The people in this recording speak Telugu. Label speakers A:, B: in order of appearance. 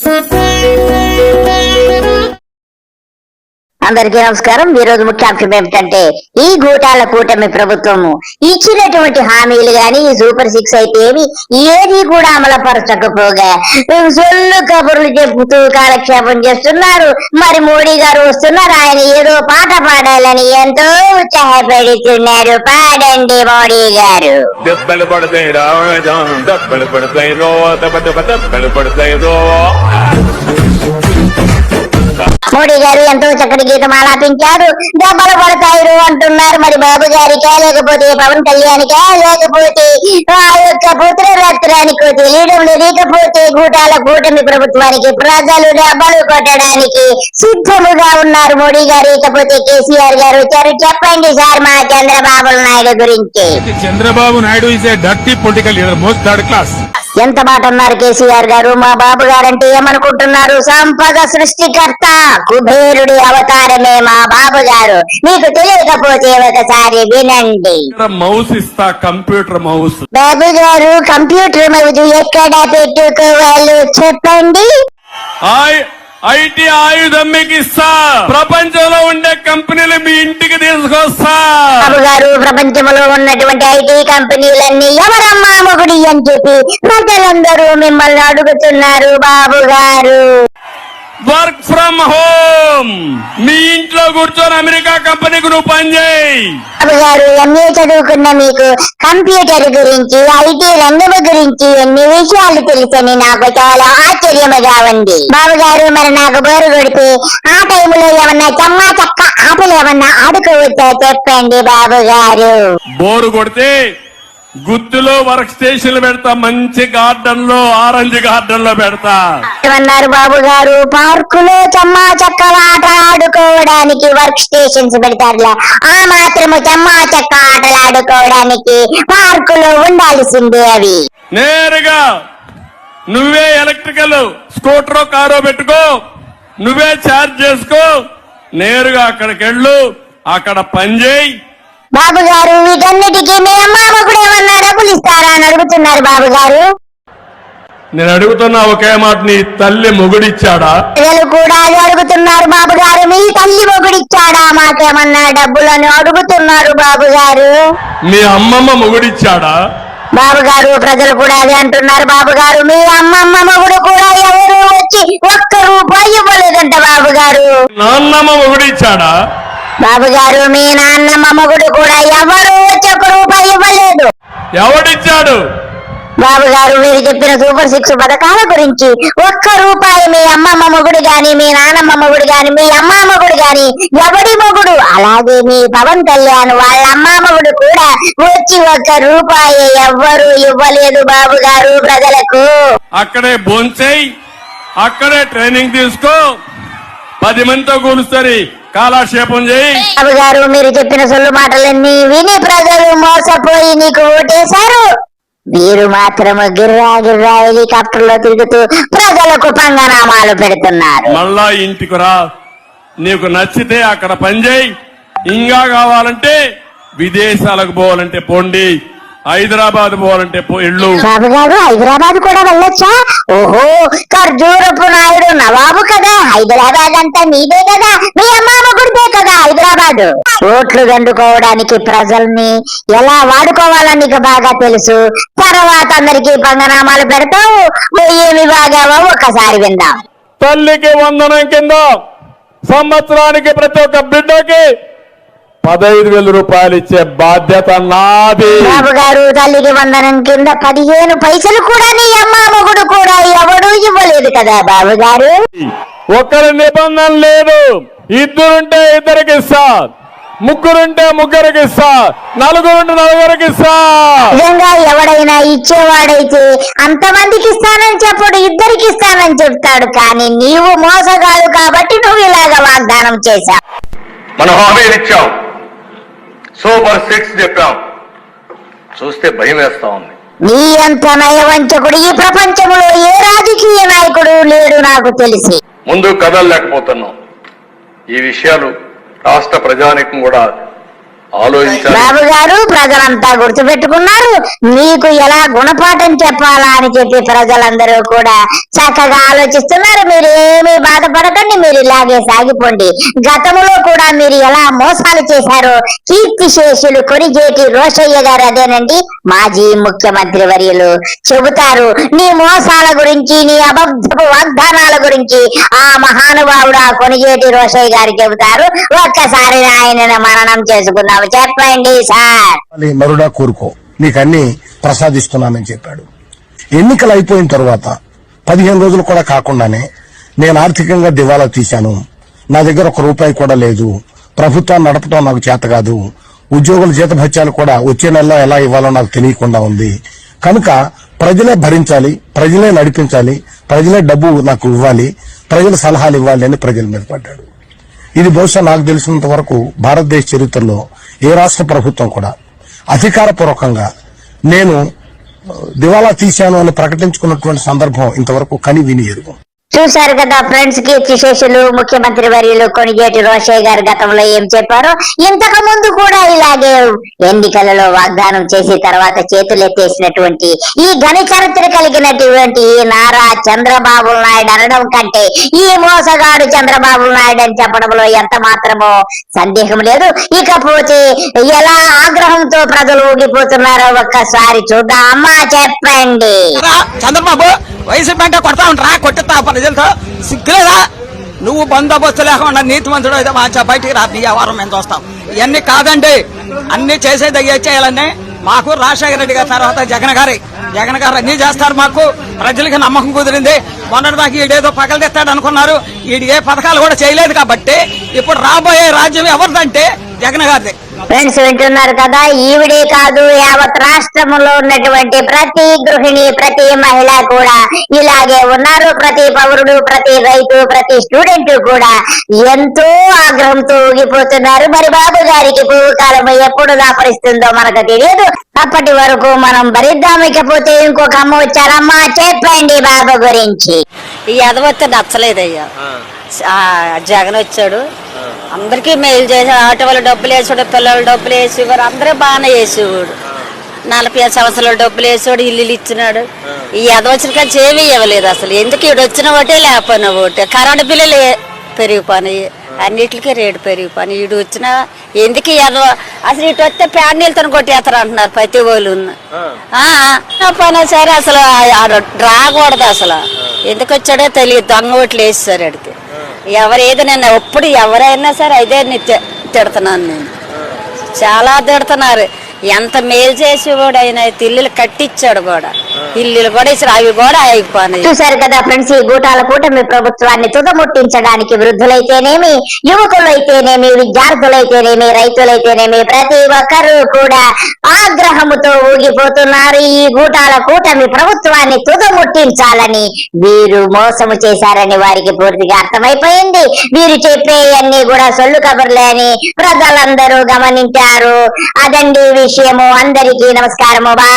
A: 发牌 అందరికీ నమస్కారం. ఈ రోజు ముఖ్యాంశం ఏమిటంటే ఈ గూటాల కూటమి ప్రభుత్వము ఇచ్చినటువంటి హామీలు గాని ఈ సూపర్ సిక్స్ అయితే ఏమి ఏది కూడా అమలుపరచకపోగా సొల్లు కబుర్లు చెబుతూ కాలక్షేపం చేస్తున్నారు. మరి మోడీ గారు వస్తున్నారు. ఆయన ఏదో పాట పాడాలని ఎంతో ఉత్సాహపడుతున్నారు పాడండి మోడీ గారు.
B: దెబ్బలు పడతాయి దెబ్బలు పడతాయి రో దెబ్బలు పడతాయి రో
A: మోడీ గారు ఎంతో చక్కటి గీతం ఆలాపించారు. దెబ్బలు పడతాయిరు అంటున్నారు. మరి బాబు గారికే లేకపోతే పవన్ కళ్యాణ్కా లేకపోతే ఆ యొక్క పుత్ర రత్నానికి తెలియడం లేకపోతే గూటాల కూటమి ప్రభుత్వానికి ప్రజలు దెబ్బలు కొట్టడానికి సిద్ధముగా ఉన్నారు మోడీ గారు. ఇకపోతే కేసీఆర్ గారు వచ్చారు. చెప్పండి సార్ మా చంద్రబాబు నాయుడు గురించి.
C: Chandrababu Naidu is a dirty political leader most third class
A: ఎంత మాట అన్నారు కేసీఆర్ గారు? మా బాబు గారంటే ఏమనుకుంటున్నారు? సంపద సృష్టికర్త కుబేరుడి అవతారమే మా బాబు గారు మీకు తెలియకపోతే ఒకసారి వినండి.
C: మౌస్ ఇస్తా కంప్యూటర్ మౌస్.
A: బాబు గారు కంప్యూటర్ మౌజు ఎక్కడ పెట్టుకోవాలో చెప్పండి.
C: ఐటీ ఆయుధం మీకు ఇస్తా. ప్రపంచంలో ఉండే కంపెనీలు మీ తీసుకొస్తా
A: బాబు గారు ప్రపంచంలో ఉన్నటువంటి ఐటీ కంపెనీలన్నీ ఎవరమ్మా మొగుడి అని చెప్పి ప్రజలందరూ మిమ్మల్ని అడుగుతున్నారు బాబు గారు
C: వర్క్ ఫ్రమ్ హోమ్ మీ ఇంట్లో కూర్చొని అమెరికా కంపెనీకి నువ్వు పని చేయి.
A: బాబు గారు ఎంఏ చదువుకున్న మీకు కంప్యూటర్ గురించి ఐటీ రంగము గురించి ఎన్ని విషయాలు తెలుసని నాకు చాలా ఆశ్చర్యముగా ఉంది. బాబు గారు మరి నాకు బోరు కొడితే ఆ టైంలో ఏమన్నా చమ్మా చక్క ఆటలు ఏమన్నా ఆడుకోవచ్చా చెప్పండి బాబు గారు
C: బోరు కొడితే గుత్తులో వర్క్ స్టేషన్లు పెడతా మంచి గార్డెన్లో ఆరెంజ్ గార్డెన్లో పెడతా.
A: ఏమన్నారు బాబు గారు? పార్కులో చమ్మా చక్కల ఆట ఆడుకోవడానికి వర్క్ స్టేషన్స్ పెడతారులా. ఆ మాత్రము చమ్మా చక్క ఆటలు ఆడుకోవడానికి పార్కులో ఉండాల్సిందే అవి.
C: నేరుగా నువ్వే ఎలక్ట్రికల్ స్కూటర్ కారో పెట్టుకో నువ్వే ఛార్జ్ చేసుకో నేరుగా అక్కడికి వెళ్ళు అక్కడ పని చేయి.
A: బాబు గారు వీటన్నిటికీ మీ అమ్మ ఏమన్నా డబ్బులు ఇస్తారా అని అడుగుతున్నారు బాబు గారు
C: నేను అడుగుతున్నా ఒకే మాట నీ తల్లి మొగుడిచ్చాడా?
A: ప్రజలు కూడా అది అడుగుతున్నారు బాబు గారు మీ తల్లి మొగుడిచ్చాడా? మాకేమన్నా డబ్బులు అని అడుగుతున్నారు బాబు గారు
C: మీ అమ్మమ్మ మొగుడిచ్చాడా?
A: బాబు గారు ప్రజలు కూడా అదే అంటున్నారు బాబు గారు మీ అమ్మమ్మ మొగుడు కూడా ఎవరు వచ్చి ఒక్క రూపాయి ఇవ్వలేదంట బాబు గారు
C: నాన్నమ్మ మొగుడిచ్చాడా?
A: బాబు గారు మీ నాన్నమ్మ మొగుడు కూడా ఎవరు వచ్చి ఒక్క రూపాయి ఇవ్వలేదు.
C: ఎవడిచ్చాడు?
A: బాబు గారు మీరు చెప్పిన సూపర్ సిక్స్ పథకాల గురించి ఒక్క రూపాయి మీ అమ్మమ్మ మొగుడు గాని మీ నానమ్మ మొగుడు గాని మీ అమ్మ మొగుడు గాని ఎవడి మొగుడు? అలాగే మీ పవన్ కళ్యాణ్ వాళ్ళ అమ్మ మొగుడు కూడా వచ్చి ఒక్క రూపాయి ఎవ్వరు ఇవ్వలేదు బాబు గారు ప్రజలకు.
C: అక్కడే భోంచేయి అక్కడే ట్రైనింగ్ తీసుకో. పది మందితో కూలుస్తుంది కాలక్షేపం చేయి.
A: బాబు గారు మీరు చెప్పిన సొల్లు మాటలన్నీ విని ప్రజలు మోసపోయి నీకు ఓటేశారు. మీరు మాత్రము గిర్రా గిర్రా హెలికాప్టర్లో తిరుగుతూ ప్రజలకు పంగనామాలు పెడుతున్నారు.
C: మళ్ళా ఇంటికి రా. నీకు నచ్చితే అక్కడ పని చేయి. ఇంకా కావాలంటే విదేశాలకు పోవాలంటే పోండి. హైదరాబాద్ పోవాలంటే పో ఇళ్ళు
A: బాబు గారు హైదరాబాద్ కూడా వెళ్ళొచ్చా? ఓహో ఖర్జూరపు నాయుడు నవాబు కదా. హైదరాబాద్ అంతా నీదే కదా. మీ అమ్మ గుడిదే కదా హైదరాబాద్. ఓట్లు దండుకోవడానికి ప్రజల్ని ఎలా వాడుకోవాలని నీకు బాగా తెలుసు? తర్వాత అందరికి పంగనామాలు పెడతావు. ఏమి బాగావో ఒక్కసారి విందాం.
C: తల్లికి వందనం కింద సంవత్సరానికి ప్రతి ఒక్క బిడ్డకి పదహైదు వేల రూపాయలు ఇచ్చే బాధ్యత నాది.
A: బాబు గారు తల్లికి వందనం కింద పదిహేను పైసలు కూడా నీ అమ్మ మొగుడు కూడా ఎవడూ ఇవ్వలేదు కదా బాబు గారు
C: ఒకరి నిబంధన లేదు. ఇద్దరుంటే ఇద్దరికి ఇస్తా. ముగ్గురుంటే ముగ్గురికి ఇస్తా. నలుగురుంటే నలుగురికి ఇస్తా.
A: నిజంగా ఎవడైనా ఇచ్చేవాడైతే అంతమందికి ఇస్తానని చెప్పడు ఇద్దరికి ఇస్తానని చెప్తాడు. కానీ నీవు మోసగాడు కాబట్టి నువ్వు ఇలాగ వాగ్దానం చేశావు.
B: మనం హామీలు ఇచ్చాం. సూపర్ సిక్స్ చెప్పాం. చూస్తే భయం వేస్తా ఉంది.
A: నీ అంత నయవంచకుడు ఈ ప్రపంచంలో ఏ రాజకీయ నాయకుడు లేడు నాకు తెలిసి.
B: ముందు కదలలేకపోతున్నాం ఈ విషయాలు రాష్ట్ర ప్రజానికం కూడా
A: బాబు గారు ప్రజలంతా గుర్తుపెట్టుకున్నారు. మీకు ఎలా గుణపాఠం చెప్పాలా అని చెప్పి ప్రజలందరూ కూడా చక్కగా ఆలోచిస్తున్నారు. మీరు ఏమీ బాధపడకండి మీరు ఇలాగే సాగిపోండి. గతంలో కూడా మీరు ఎలా మోసాలు చేశారో కీర్తిశేషులు కొరిజేటి రోషయ్య గారు అదేనండి. మాజీ ముఖ్యమంత్రి వర్యులు చెబుతారు నీ మోసాల గురించి నీ అబద్ధపు వాగ్దానాల గురించి ఆ మహానుభావుడు ఆ కొనిజేటి రోషయ్య గారు చెబుతారు. ఒక్కసారి ఆయనను మరణం చేసుకుందాం. చెప్పండి సార్.
D: మరుడా కోరుకో. నీకు అన్ని ప్రసాదిస్తున్నానని చెప్పాడు. ఎన్నికలు అయిపోయిన తర్వాత పదిహేను రోజులు కూడా కాకుండానే నేను ఆర్థికంగా దివాలా తీశాను. నా దగ్గర ఒక రూపాయి కూడా లేదు. ప్రభుత్వాన్ని నడపటం నాకు చేత కాదు. ఉద్యోగుల జీతభత్యాలు కూడా వచ్చే నెలలో ఎలా ఇవ్వాలో నాకు తెలియకుండా ఉంది. కనుక ప్రజలే భరించాలి ప్రజలే నడిపించాలి ప్రజలే డబ్బు నాకు ఇవ్వాలి ప్రజల సలహాలు ఇవ్వాలి అని ప్రజల మీద పడ్డాడు. ఇది బహుశా నాకు తెలిసినంత వరకు భారతదేశ చరిత్రలో ఏ రాష్ట్ర ప్రభుత్వం కూడా. అధికారపూర్వకంగా నేను దివాలా తీశాను అని ప్రకటించుకున్నటువంటి సందర్భం ఇంతవరకు కని విని ఎరుగు
A: చూశారు కదా ఫ్రెండ్స్ కీర్తిశేషులు ముఖ్యమంత్రి వర్యులు కొనిజేటి రోషయ్య గారు గతంలో ఏం చెప్పారో ఇంతకు ముందు కూడా ఇలాగే ఎన్నికలలో వాగ్దానం చేసి తర్వాత చేతులెత్తేసినటువంటి ఈ ఘన చరిత్ర కలిగినటువంటి ఈ నారా చంద్రబాబు నాయుడు అనడం కంటే ఈ మోసగాడు చంద్రబాబు నాయుడు అని చెప్పడంలో ఎంత మాత్రమో సందేహం లేదు. ఇకపోతే ఎలా ఆగ్రహంతో ప్రజలు ఊగిపోతున్నారో ఒక్కసారి చూద్దామా చెప్పండి.
E: చంద్రబాబు వయసు అంటే కొడతా ఉంటారా? కొట్టిస్తా ప్రజలతో సిగ్గులేదా? నువ్వు బందోబస్తు లేకుండా నీతిమంతుడు అయితే మా బయటికి రా నీ వ్యవహారం మేము చూస్తాం. ఇవన్నీ కాదండి. అన్ని చేసేది అయ్యే చేయాలని మాకు రాజశేఖర రెడ్డి గారి తర్వాత జగన్ గారి. జగన్ గారు అన్ని చేస్తారు మాకు. ప్రజలకి నమ్మకం కుదిరింది. మొన్నటి దాకా ఈడేదో పగలు తెస్తాడు అనుకున్నారు. ఈడు ఏ పథకాలు కూడా చేయలేదు కాబట్టి ఇప్పుడు రాబోయే రాజ్యం ఎవరిదంటే జగన్ గారిది.
A: ఫ్రెండ్స్ వింటున్నారు కదా ఈవిడే కాదు యావత్ రాష్ట్రంలో ఉన్నటువంటి ప్రతి గృహిణి ప్రతి మహిళ కూడా ఇలాగే ఉన్నారు. ప్రతి పౌరుడు ప్రతి రైతు ప్రతి స్టూడెంట్ కూడా ఎంతో ఆగ్రహంతో ఊగిపోతున్నారు. మరి బాబు గారికి పువ్వు కాలం ఎప్పుడు దాపరిస్తుందో మనకు తెలియదు. అప్పటి వరకు మనం భరిద్దాం ఇకపోతే ఇంకొక అమ్మ వచ్చారమ్మా చెప్పండి బాబు గురించి.
F: ఈ ఎదవస్తే నచ్చలేదయ్యా. ఆ, జగన్ వచ్చాడు. అందరికీ మేలు చేశాడు ఆటో వాళ్ళు డబ్బులు వేసాడు పిల్లలు డబ్బులు వేసేవారు అందరూ బాగానే వేసేవాడు నలభై ఐదు సంవత్సరాలు డబ్బులు వేసాడు ఇల్లు ఇచ్చినాడు. ఈ ఎదవచ్చిన కానీ ఏమీ ఇవ్వలేదు అసలు. ఎందుకు ఈడు వచ్చిన ఒకటే లేకపోయినా ఒకటే కరెంట్ బిల్లులు పెరిగిపోయినాయి. అన్నిటికీ రేటు పెరిగిపోయినాయి. ఈడు వచ్చిన ఎందుకు ఎదవ అసలు ఇటు వస్తే ప్యాన్ నీళ్ళతో కొట్టేస్తారు అంటున్నారు ప్రతి వాళ్ళు. పని సరే అసలు రాకూడదు అసలు. ఎందుకు వచ్చాడో తెలియదు. దొంగ ఓట్లు వేసేసారు అడిగి ఎవరు ఏదో నేను ఎప్పుడు ఎవరైనా సరే అదే ని- తిడుతున్నాను నేను. చాలా తిడుతున్నారు. ఎంత మేలు చేసి కూడా ఆయన తిల్లులు కట్టించాడు కూడా. ఇల్లులు కూడా ఇచ్చారు అవి కూడా అయిపోయినాయి
A: చూశారు కదా ఫ్రెండ్స్ ఈ గూటాల కూటమి ప్రభుత్వాన్ని తుదముట్టించడానికి వృద్ధులైతేనేమి యువకులైతేనేమి విద్యార్థులైతేనేమి రైతులైతేనేమి ప్రతి ఒక్కరూ కూడా ఆగ్రహముతో ఊగిపోతున్నారు. ఈ గూటాల కూటమి ప్రభుత్వాన్ని తుదముట్టించాలని వీరు మోసము చేశారని వారికి పూర్తిగా అర్థమైపోయింది. వీరు చెప్పేవన్నీ కూడా సొల్లు కబుర్లే అని ప్రజలందరూ గమనించారు. అదండి విషయము. అందరికీ నమస్కారము. బా